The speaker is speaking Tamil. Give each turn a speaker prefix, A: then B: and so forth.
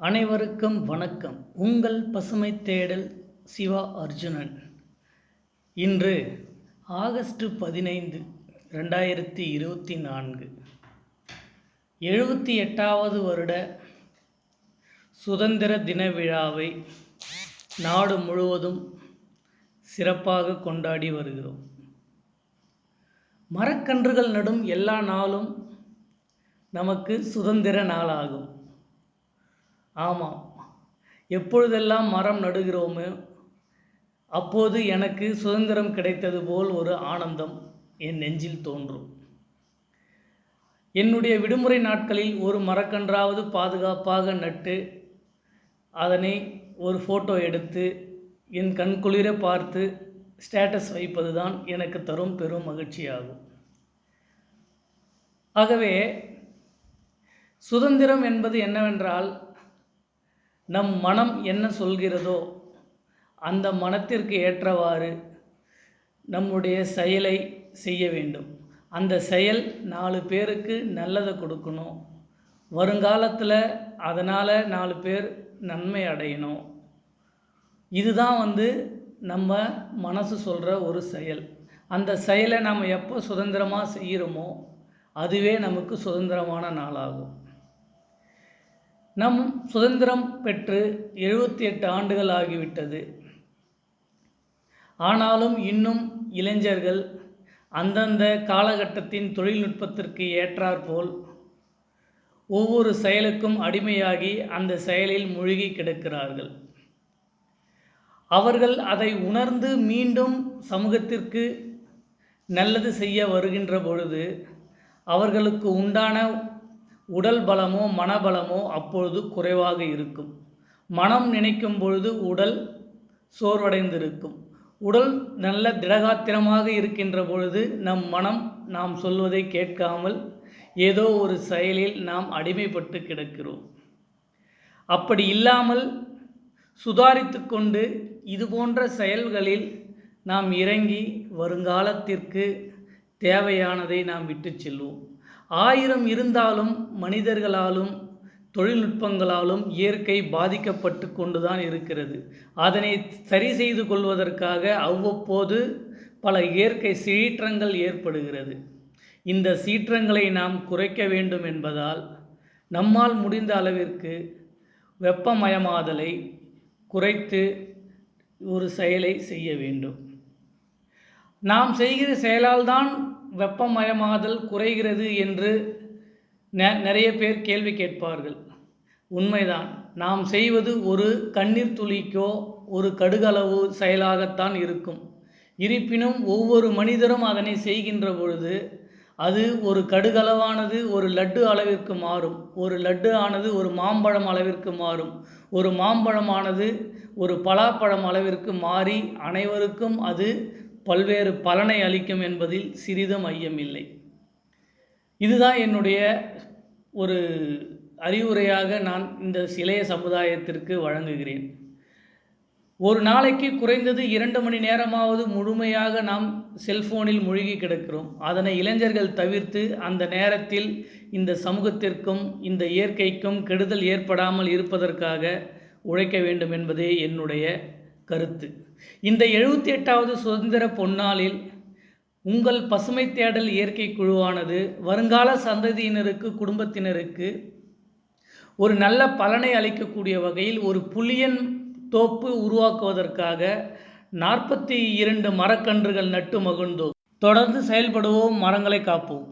A: அனைவருக்கும் வணக்கம். உங்கள் பசுமை தேடல் சிவா அர்ஜுனன். இன்று ஆகஸ்ட் பதினைந்து ரெண்டாயிரத்தி இருபத்தி நான்கு. எழுபத்தி எட்டாவது வருட சுதந்திர தின விழாவை நாடு முழுவதும் சிறப்பாக கொண்டாடி வருகிறோம். மரக்கன்றுகள் நடும் எல்லா நாளும் நமக்கு சுதந்திர நாளாகும். ஆமாம். எப்பொழுதெல்லாம் மரம் நடுகிறோமோ அப்போது எனக்கு சுதந்திரம் கிடைத்தது போல் ஒரு ஆனந்தம் என் நெஞ்சில் தோன்றும். என்னுடைய விடுமுறை நாட்களில் ஒரு மரக்கன்றாவது பாதுகாப்பாக நட்டு அதனை ஒரு ஃபோட்டோ எடுத்து என் கண்குளிர பார்த்து ஸ்டேட்டஸ் வைப்பது தான் எனக்கு தரும் பெரும் மகிழ்ச்சியாகும். ஆகவே சுதந்திரம் என்பது என்னவென்றால் நம் மனம் என்ன சொல்கிறதோ அந்த மனத்திற்கு ஏற்றவாறு நம்முடைய செயலை செய்ய வேண்டும். அந்த செயல் நாலு பேருக்கு நல்லதை கொடுக்கணும். வருங்காலத்தில் அதனால் நாலு பேர் நன்மை அடையணும். இதுதான் வந்து நம்ம மனசு சொல்கிற ஒரு செயல். அந்த செயலை நம்ம எப்போ சுதந்திரமாக செய்கிறோமோ அதுவே நமக்கு சுதந்திரமான நாளாகும். நம் சுதந்திரம் பெற்று எழுபத்தி எட்டு ஆண்டுகள் ஆகிவிட்டது. ஆனாலும் இன்னும் இளைஞர்கள் அந்தந்த காலகட்டத்தின் தொழில்நுட்பத்திற்கு ஏற்றாற்போல் ஒவ்வொரு செயலுக்கும் அடிமையாகி அந்த செயலில் மூழ்கி கிடக்கிறார்கள். அவர்கள் அதை உணர்ந்து மீண்டும் சமூகத்திற்கு நல்லது செய்ய வருகின்ற பொழுது அவர்களுக்கு உண்டான உடல் பலமோ மனபலமோ அப்பொழுது குறைவாக இருக்கும். மனம் நினைக்கும் பொழுது உடல் சோர்வடைந்திருக்கும். உடல் நல்ல திடகாத்திரமாக இருக்கின்ற பொழுது நம் மனம் நாம் சொல்வதை கேட்காமல் ஏதோ ஒரு செயலில் நாம் அடிமைப்பட்டு கிடக்கிறோம். அப்படி இல்லாமல் சுதாரித்து கொண்டு இது போன்ற செயல்களில் நாம் இறங்கி வருங்காலத்திற்கு தேவையானதை நாம் விட்டு செல்வோம். ஆயிரம் இருந்தாலும் மனிதர்களாலும் தொழில்நுட்பங்களாலும் இயற்கை பாதிக்கப்பட்டு கொண்டுதான் இருக்கிறது. அதனை சரி செய்து கொள்வதற்காக அவ்வப்போது பல இயற்கை சீற்றங்கள் ஏற்படுகிறது. இந்த சீற்றங்களை நாம் குறைக்க வேண்டும் என்பதால் நம்மால் முடிந்த அளவிற்கு வெப்பமயமாதலை குறைத்து ஒரு செயலை செய்ய வேண்டும். நாம் செய்கிற செயலால் தான் வெப்பமயமாதல் குறைகிறது என்று நெ நிறைய பேர் கேள்வி கேட்பார்கள். உண்மைதான். நாம் செய்வது ஒரு கண்ணீர் துளிக்கோ ஒரு கடுகளவு செயலாகத்தான் இருக்கும். இருப்பினும் ஒவ்வொரு மனிதரும் அதனை செய்கின்ற பொழுது அது ஒரு கடுகளவானது ஒரு லட்டு அளவிற்கு மாறும். ஒரு லட்டு ஆனது ஒரு மாம்பழம் அளவிற்கு மாறும். ஒரு மாம்பழமானது ஒரு பலாப்பழம் அளவிற்கு மாறி அனைவருக்கும் அது பல்வேறு பலனை அளிக்கும் என்பதில் சிறிதும் ஐயமில்லை இதுதான் என்னுடைய ஒரு அறிவுரையாக நான் இந்த சிலைய சமுதாயத்திற்கு வழங்குகிறேன். ஒரு நாளைக்கு குறைந்தது இரண்டு மணி நேரமாவது முழுமையாக நாம் செல்போனில் மூழ்கி கிடக்கிறோம். அதனை இளைஞர்கள் தவிர்த்து அந்த நேரத்தில் இந்த சமூகத்திற்கும் இந்த இயற்கைக்கும் கெடுதல் ஏற்படாமல் இருப்பதற்காக உழைக்க வேண்டும் என்பதே என்னுடைய கருத்து. இந்த எழுபத்தி எட்டாவது சுதந்திர பொன்னாளில் உங்கள் பசுமை தேடல் இயற்கை குழுவானது வருங்கால சந்ததியினருக்கு குடும்பத்தினருக்கு ஒரு நல்ல பலனை அளிக்கக்கூடிய வகையில் ஒரு புலியன் தோப்பு உருவாக்குவதற்காக நாற்பத்தி இரண்டு மரக்கன்றுகள் நட்டு மகிழ்ந்தோம். தொடர்ந்து செயல்படுவோம் மரங்களை காப்போம்.